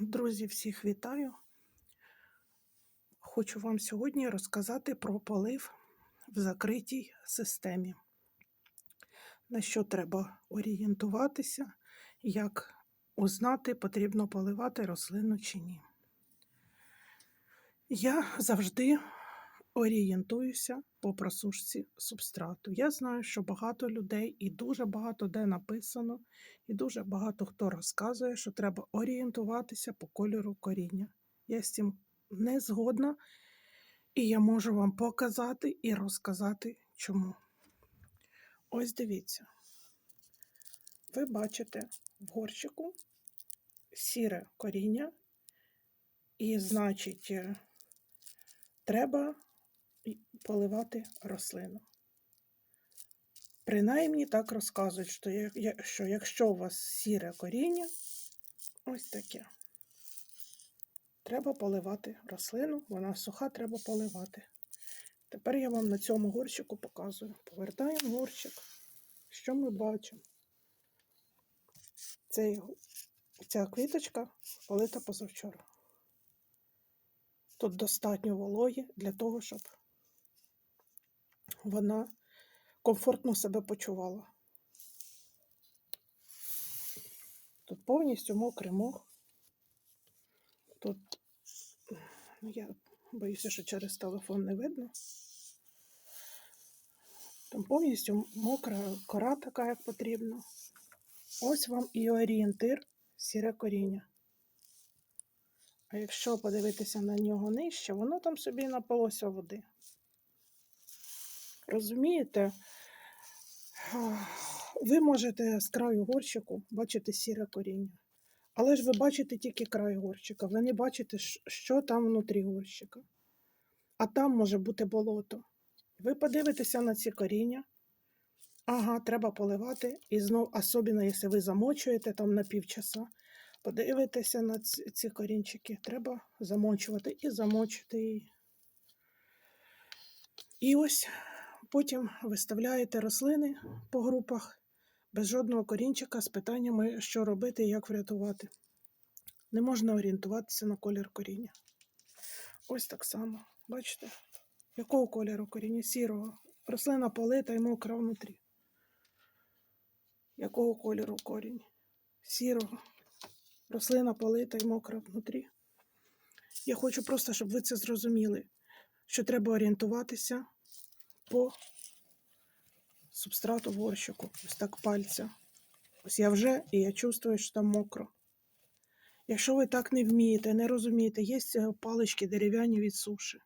Друзі, всіх вітаю. Хочу вам сьогодні розказати про полив в закритій системі. На що треба орієнтуватися, як узнати, потрібно поливати рослину чи ні. Я завжди орієнтуюся по просушці субстрату. Я знаю, що багато людей і дуже багато де написано, і дуже багато хто розказує, що треба орієнтуватися по кольору коріння. Я з цим не згодна, і я можу вам показати і розказати, чому. Ось дивіться. Ви бачите в горщику сіре коріння, і, значить, е, треба поливати рослину. Принаймні так розказують, що, що якщо у вас сіре коріння, ось таке. Треба поливати рослину, вона суха, треба поливати. Тепер я вам на цьому горщику показую. Повертаємо горщик. Що ми бачимо? Цей, ця квіточка полита позавчора. Тут достатньо вологі для того, щоб вона комфортно себе почувала. Тут повністю мокрий мох. Тут, ну, я боюся, що через телефон не видно. Там повністю мокра кора така, як потрібно. Ось вам і орієнтир сіре коріння. А якщо подивитися на нього нижче, воно там собі напилося води. Розумієте? Ви можете з краю горщику бачити сіре коріння. Але ж ви бачите тільки край горщика, ви не бачите, що там внутрі горщика. А там може бути болото. Ви подивитеся на ці коріння. Ага, треба поливати. І знов, особливо, якщо ви замочуєте там на півчаса, подивитеся на ці, корінчики. Треба замочувати і замочити. І, і ось потім виставляєте рослини по групах без жодного корінчика з питаннями, що робити і як врятувати. Не можна орієнтуватися на колір коріння. Ось так само. Бачите? Якого кольору коріння? Сірого. Рослина полита і мокра внутрі. Якого кольору корінь? Сірого. Рослина полита і мокра внутрі. Я хочу просто, щоб ви це зрозуміли, що треба орієнтуватися по субстрату горщику. Ось так пальця. Ось я вже і я чувствую, що там мокро. Якщо ви так не вмієте, не розумієте, є е, палички дерев'яні від суші.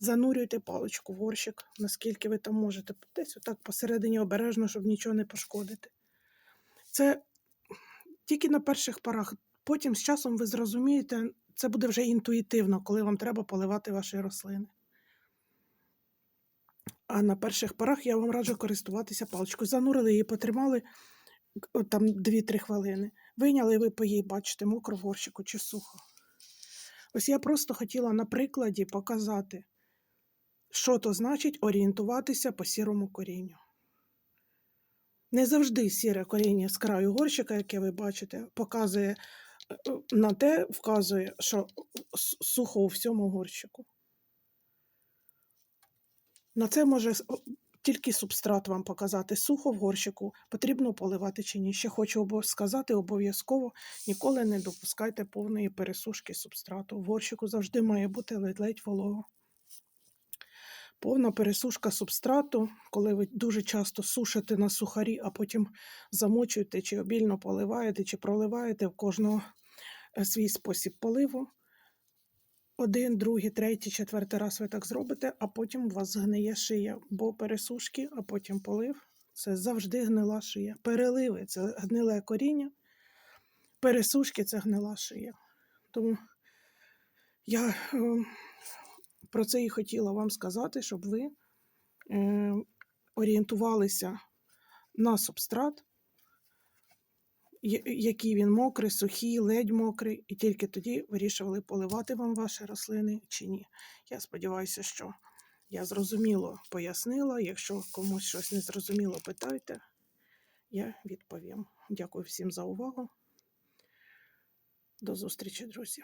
Занурюйте паличку в горщик, наскільки ви там можете. Десь отак посередині обережно, щоб нічого не пошкодити. Це тільки на перших порах. Потім з часом ви зрозумієте, це буде вже інтуїтивно, коли вам треба поливати ваші рослини. А на перших порах я вам раджу користуватися паличкою. Занурили її, потримали там 2-3 хвилини. Вийняли, ви по їй бачите, мокро горщику чи сухо. Ось я просто хотіла на прикладі показати, що то значить орієнтуватися по сірому корінню. Не завжди сіре коріння з краю горщика, яке ви бачите, показує е, е, на те, вказує, що сухо у всьому горщику. На це може тільки субстрат вам показати. Сухо в горщику, потрібно поливати чи ні. Ще хочу сказати обов'язково, ніколи не допускайте повної пересушки субстрату. В горщику завжди має бути ледь-ледь волого. Повна пересушка субстрату, коли ви дуже часто сушите на сухарі, а потім замочуєте, чи обільно поливаєте, чи проливаєте в кожного е, свій спосіб поливу. Один, другий, третій, четвертий раз ви так зробите, а потім у вас згниє шия, бо пересушки, а потім полив це завжди гнила шия. Переливи це гниле коріння, пересушки це гнила шия. Тому я е, про це і хотіла вам сказати, щоб ви е, орієнтувалися на субстрат, який він мокрий, сухий, ледь мокрий, і тільки тоді вирішували, поливати вам ваші рослини чи ні. Я сподіваюся, що я зрозуміло пояснила. Якщо комусь щось не зрозуміло, питайте, я відповім. Дякую всім за увагу. До зустрічі, друзі!